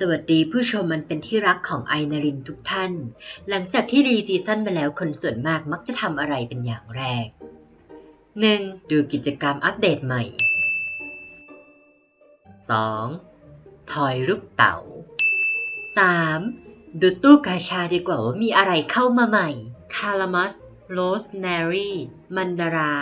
สวัสดีผู้ชมมันเป็นที่รักของไอนารินทุกท่าน หลังจากที่รีซีซั่นมาแล้วคนส่วนมากมักจะทำอะไรเป็นอย่างแรก 1. ดูกิจกรรมอัปเดตใหม่ 2. ทอยลูกเต๋า 3. ดูตู้กาชาดีกว่าว่ามีอะไรเข้ามาใหม่ คารามัส โรสแมรี่ มันดารา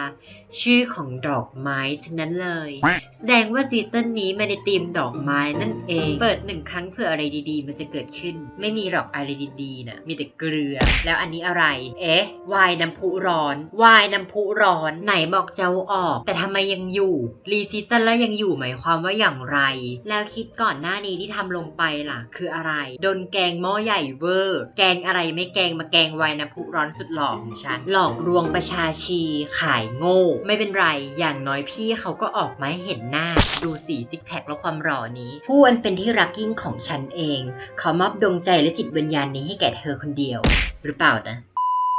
ชื่อของดอกไม้ทั้งนั้นเลย แสดงว่าซีซั่นนี้มาในธีมดอกไม้นั่นเอง เปิดหนึ่งครั้งเพื่ออะไรดีๆ มันจะเกิดขึ้น ไม่มีหรอกอะไรดีๆนะมีแต่เกลือ แล้วอันนี้อะไร เอ๊ะวายน้ำพุร้อนวายน้ำพุร้อน ไหนบอกจะเอาออก แต่ทำไมยังอยู่ รีซีซั่นแล้วยังอยู่หมายความว่าอย่างไร แล้วคลิปก่อนหน้านี้ที่ทำลงไปล่ะ คืออะไร โดนแกงหม้อใหญ่เวอร์ แกงอะไรไม่แกงมาแกงวายน้ำพุร้อนสุดหลอกของฉันหลอกลวงประชาชีขายโง่ ไม่เป็นไร อย่างน้อยพี่เขาก็ออกมาให้เห็นหน้า ดูสีซิกแพคและความหล่อนี้ ผู้อันเป็นที่รักยิ่งของฉันเอง ขอมอบดวงใจและจิตวิญญาณนี้ให้แก่เธอคนเดียว หรือเปล่านะ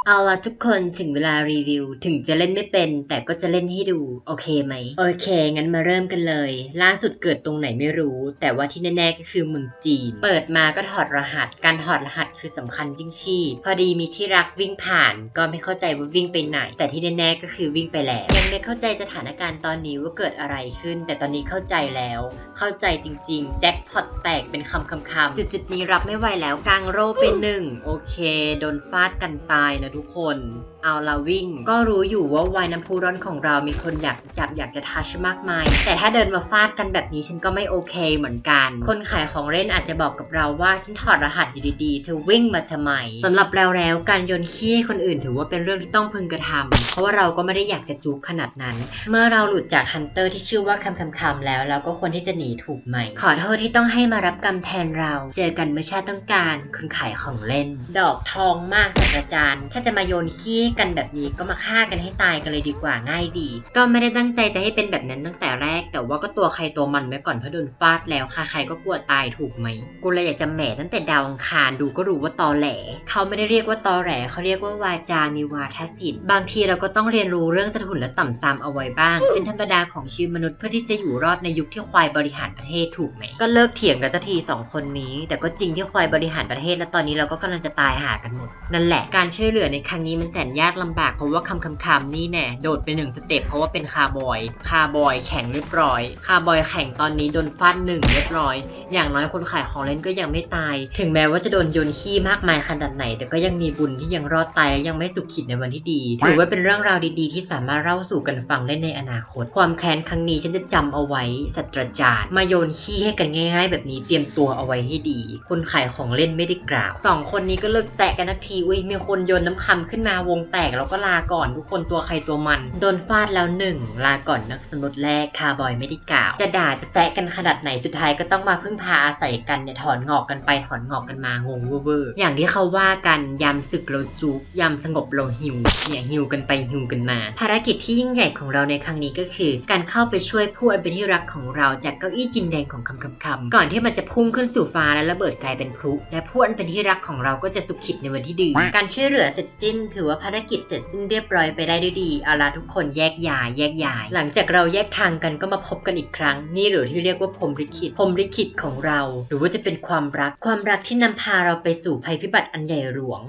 เอาล่ะทุกคนถึงเวลารีวิว ถึงจะเล่นไม่เป็น แต่ก็จะเล่นให้ดู โอเคไหม โอเค งั้นมาเริ่มกันเลย ล่าสุดเกิดตรงไหนไม่รู้ แต่ว่าที่แน่ๆก็คือเมืองจีน เปิดมาก็ถอดรหัส การถอดรหัสคือสำคัญยิ่งชีพพอดีมีที่รักวิ่งผ่าน ก็ไม่เข้าใจว่าวิ่งไปไหน แต่ที่แน่ๆก็คือวิ่งไปแล้ว ยังไม่เข้าใจสถานการณ์ตอนนี้ว่าเกิดอะไรขึ้น แต่ตอนนี้เข้าใจแล้ว เข้าใจจริง ๆ แจ็คพอตแตกเป็นคำคำคำจุดๆนี้รับไม่ไหวแล้วกางโร่เป็นหนึ่งโอเค โดนฟาดกันตายนะทุกคน เอาละวิ่ง ก็รู้อยู่ว่าวายน้ำพุร้อนของเรามีคนอยากจะจับอยากจะทัชมากมาย แต่ถ้าเดินมาฟาดกันแบบนี้ฉันก็ไม่โอเคเหมือนกัน คนขายของเล่นอาจจะบอกกับเราว่าฉันถอดรหัสอยู่ดีๆเธอวิ่งมาทำไมสำหรับเราแล้วการโยนขี้ให้คนอื่นถือว่าเป็นเรื่องที่ต้องพึงกระทำเพราะว่าเราก็ไม่ได้อยากจะจุกขนาดนั้น เมื่อเราหลุดจากฮันเตอร์ที่ชื่อว่าคำคำคำแล้วเราก็ควรที่จะหนีถูกไหม ขอโทษที่ต้องให้มารับกรรมแทนเรา เจอกันเมื่อชาติต้องการคนขายของเล่น ดอกทองมากสตราจารย์ถ้าจะมาโยนขี้กันแบบนี้ก็มาฆ่ากันให้ตายกันเลยดีกว่าง่ายดี ก็ไม่ได้ตั้งใจจะให้เป็นแบบนั้นตั้งแต่แรก แต่ว่าก็ตัวใครตัวมันไว้ก่อนเพราะโดนฟาดแล้วค่ะใครก็กลัวตายถูกไหมกูเลยอยากจะแหมตั้งแต่ดาวอังคารดูก็รู้ว่าตอแหลเขาไม่ได้เรียกว่าตอแหลเขาเรียกว่าวาจามีวาทศิลป์บางทีเราก็ต้องเรียนรู้เรื่องสะทุนและต่ำซามเอาไว้บ้าง เป็นธรรมดาของชีวิตมนุษย์เพื่อที่จะอยู่รอดในยุคที่ควายบริหารประเทศถูกไหมก็เลิกเถียงกันสักทีสองคนนี้ แต่ก็จริงที่ควายบริหารประเทศ และตอนนี้เราก็กำลังจะตายหากันหมดนั่นแหละการช่วยเหลือในครั้งนี้มันแสนยากลำบากเพราะว่าคำคำคำนี่แน่โดดไปหนึ่งสเต็ปเพราะว่าเป็นคาร์บอย คาร์บอยแข่งเรียบร้อย คาร์บอยแข่งตอนนี้โดนฟาดหนึ่งเรียบร้อย อย่างน้อยคนขายของเล่นก็ยังไม่ตาย ถึงแม้ว่าจะโดนโยนขี้มากมายขนาดไหน แต่ก็ยังมีบุญที่ยังรอดตายและยังไม่สุขขิดในวันที่ดี ถือว่าเป็นเรื่องราวดีๆ ที่สามารถเล่าสู่กันฟังได้ในอนาคต ความแค้นครั้งนี้ฉันจะจำเอาไว้สัตราจารย์มาโยนขี้ให้กันง่าย ๆ แบบนี้เตรียมตัวเอาไว้ให้ดี คนขายของเล่นไม่ได้กล่าวสองคนนี้ก็เลิกแซะกันทักทีอุ้ยมีคนโยนน้ำคำขึ้นมาวงแตกแล้วก็ลาก่อนทุกคนตัวใครตัวมัน โดนฟาดแล้วหนึ่งลาก่อนนักสมรสแรกคาร์บอยไม่ได้กล่าว จะด่าจะแซะกันขนาดไหนสุดท้ายก็ต้องมาพึ่งพาอาศัยกันเนี่ยถอนงอกกันไปถอนงอกกันมางงเวอร์อย่างที่เขาว่ากันยามศึกเราจุกยามสงบเราหิวเนี่ยหิวกันไปหิวกันมา ภารกิจที่ยิ่งใหญ่ของเราในครั้งนี้ก็คือ การเข้าไปช่วยผู้อันเป็นที่รักของเราจากเก้าอี้จินแดงของคำคำคำก่อนที่มันจะพุ่งขึ้นสู่ฟ้าและระเบิดกลายเป็นพลุและผู้อันเป็นที่รักของเราก็จะสุขขิดในวันที่ดีการช่วยเหลือเสร็จสิ้น ถือว่าภารกิจเสร็จสิ้นเรียบร้อยไปได้ด้วยดีเอาละทุกคนแยกย้ายแยกย้าย หลังจากเราแยกทางกันก็มาพบกันอีกครั้ง นี่หรือที่เรียกว่าพรมลิขิตพรมลิขิตของเรา หรือว่าจะเป็นความรักความรักที่นำพาเราไปสู่ภัยพิบัติอันใหญ่หลวง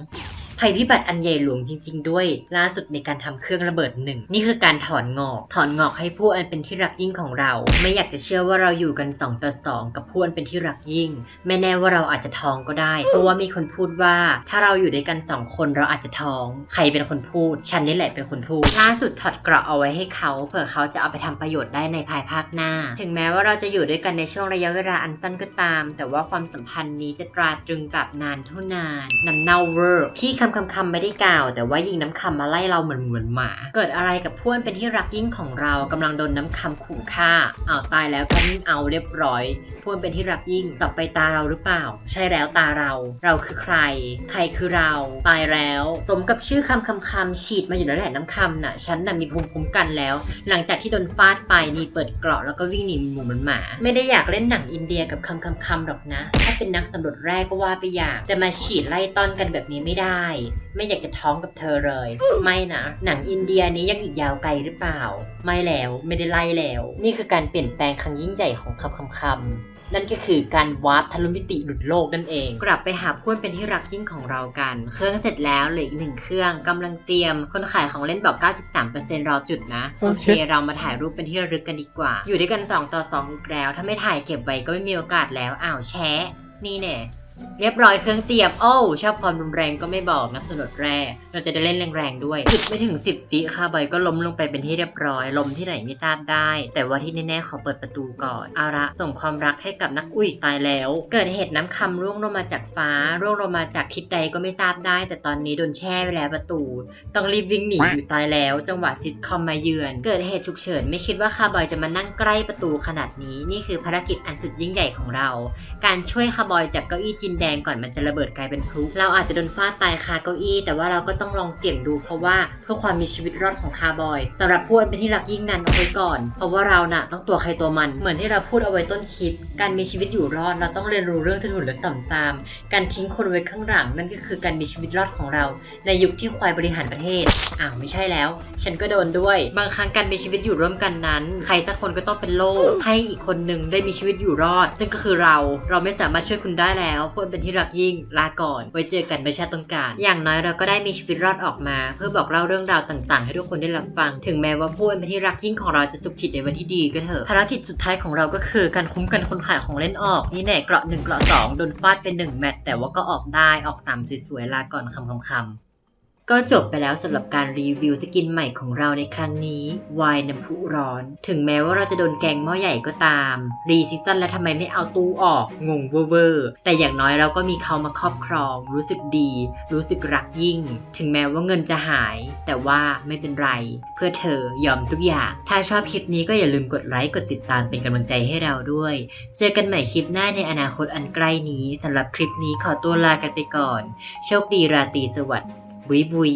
ภัยพิบัติอันใหญ่หลวงจริง ๆ ด้วย ล่าสุดในการทำเครื่องระเบิดหนึ่งนี่คือการถอนงอก ถอนงอกให้ผู้อันเป็นที่รักยิ่งของเรา ไม่อยากจะเชื่อว่าเราอยู่กัน2ต่อ2กับผู้อันเป็นที่รักยิ่ง ไม่แน่ว่าเราอาจจะท้องก็ได้ เพราะว่ามีคนพูดว่า ถ้าเราอยู่ด้วยกันสองคนเราอาจจะท้อง ใครเป็นคนพูด ฉันนี่แหละเป็นคนพูด ล่าสุดถอดเกราะเอาไว้ให้เขาเผื่อเขาจะเอาไปทำประโยชน์ได้ในภายภาคหน้า ถึงแม้ว่าเราจะอยู่ด้วยกันในช่วงระยะเวลาอันสั้นก็ตาม แต่ว่าความสัมพันธ์นี้จะตราตรึงกับนานเท่านานนันเน่าเวอร์พี่คำคำคำไม่ได้กล่าว แต่ว่ายิงน้ำคำมาไล่เราเหมือนเหมือนหมา เกิดอะไรกับพื่อนเป็นที่รักยิ่งของเรากำลังโดนน้ำคำขู่ฆ่าเอาตายแล้วก็นิ่งเอาเรียบร้อยพื่อนเป็นที่รักยิ่งต่อไปตาเราหรือเปล่า ใช่แล้วตาเรา เราคือใคร ใครคือเรา ตายแล้วสมกับชื่อคำคำคำฉีดมาอยู่แล้วแหละน้ำคำน่ะฉันน่ะมีภูมิคุ้มกันแล้ว หลังจากที่โดนฟาดไปนี่เปิดเกราะแล้วก็วิ่งหนีหมูเหมือนหมา ไม่ได้อยากเล่นหนังอินเดียกับคำคำคำหรอกนะ ถ้าเป็นนักสำรวจแรกก็ว่าไปอย่างจะมาฉีดไล่ต้อนกันแบบนี้ไม่ได้ไม่อยากจะท้องกับเธอเลย ไม่นะ หนังอินเดียนี้ยังอีกยาวไกลหรือเปล่า ไม่แล้วไม่ได้ไล่แล้ว นี่คือการเปลี่ยนแปลงครั้งยิ่งใหญ่ของคำคำคำนั่นก็คือการวาร์ปทะลุมิติหลุดโลกนั่นเอง กลับไปหาเพื่อนเป็นที่รักยิ่งของเรากัน เครื่องเสร็จแล้วเหลืออีกหนึ่งเครื่องกำลังเตรียม คนขายของเล่นบอก 93%รอจุดนะ โอเค เรามาถ่ายรูปเป็นที่ระลึกกันดีกว่า อยู่ด้วยกัน 2 ต่อ 2 อีกแล้ว ถ้าไม่ถ่ายเก็บไว้ก็ไม่มีโอกาสแล้วอ้าวแชะนี่แน่ เรียบร้อยเครื่องเตรียมโอ้ชอบความรุนแรงก็ไม่บอกนับสนุดแร่เราจะได้เล่นแรงๆด้วยหยุดไม่ถึง 10วิค่ะบอยก็ล้มลงไปเป็นที่เรียบร้อยลมที่ไหนไม่ทราบได้ แต่ว่าที่แน่ๆขอเปิดประตูก่อนเอาละส่งความรักให้กับนักอุ้ยตายแล้ว เกิดเหตุน้ำคำร่วงลงมาจากฟ้า ร่วงลงมาจากทิศใดก็ไม่ทราบได้ แต่ตอนนี้โดนแช่ไว้แล้วประตู ต้องรีบวิ่งหนีอยู่ตายแล้ว จังหวะซิทคอมมาเยือน เกิดเหตุฉุกเฉินไม่คิดว่าคาบอยจะมานั่งใกล้ประตูขนาดนี้นี่คือภารกิจอันสุดยิ่งใหญ่ของเรา การช่วยคาบอยจากเก้าอี้จินแดงก่อนมันจะระเบิดกลายเป็นพลุเราอาจจะโดนฟาดตายคาเก้าอี้ แต่ว่าเราก็ต้องลองเสี่ยงดูเพราะว่าเพื่อความมีชีวิตรอดของคาร์บอยสำหรับผู้อันเป็นที่รักยิ่งนั้นเอาไว้ก่อน เพราะว่าเราน่ะต้องตัวใครตัวมันเหมือนที่เราพูดเอาไว้ต้นคลิป การมีชีวิตอยู่รอดเราต้องเรียนรู้เรื่องสนุนและต่ำซาม การทิ้งคนไว้ข้างหลังนั่นก็คือการมีชีวิตรอดของเรา ในยุคที่ควายบริหารประเทศอ้าวไม่ใช่แล้ว ฉันก็โดนด้วย บางครั้งการมีชีวิตอยู่ร่วมกันนั้น ใครสักคนก็ต้องเป็นโล่ให้อีกคนหนึ่งได้มีชีวิตอยู่รอด ซึ่งก็คือเราเราไม่สามารถช่วยคุณได้แล้วเพื่อนเป็นที่รักยิ่งลาก่อน ไว้เจอกันไม่ชาติต้องการ อย่างน้อยเราก็ได้มีชีวิตรอดออกมา เพื่อบอกเล่าเรื่องราวต่าง ๆ ให้ทุกคนได้รับฟัง ถึงแม้ว่าผู้เป็นที่รักยิ่งของเราจะสุขขิดในวันที่ดีก็เถอะภารกิจสุดท้ายของเราก็คือการคุ้มกันคนขายของเล่นออกนี่แน่เกราะหนึ่งเกราะสองโดนฟาดเป็นหนึ่งแมตช์แต่ว่าก็ออกได้ออกสามสวยๆลาก่อนคำคำคำ ก็จบไปแล้วสำหรับการรีวิวสกินใหม่ของเราในครั้งนี้วายน้ำพุร้อน ถึงแม้ว่าเราจะโดนแกงหม้อใหญ่ก็ตาม รีซีซั่นแล้วทำไมไม่เอาตู้ออก งงเวอร์แต่อย่างน้อยเราก็มีเขามาครอบครอง รู้สึกดี รู้สึกรักยิ่ง ถึงแม้ว่าเงินจะหาย แต่ว่าไม่เป็นไร เพื่อเธอยอมทุกอย่าง ถ้าชอบคลิปนี้ก็อย่าลืมกดไลค์กดติดตามเป็นกำลังใจให้เราด้วย เจอกันใหม่คลิปหน้าในอนาคตอันใกล้นี้สำหรับคลิปนี้ขอตัวลากันไปก่อน โชคดีราตรีสวัสดิ์ บุยบุย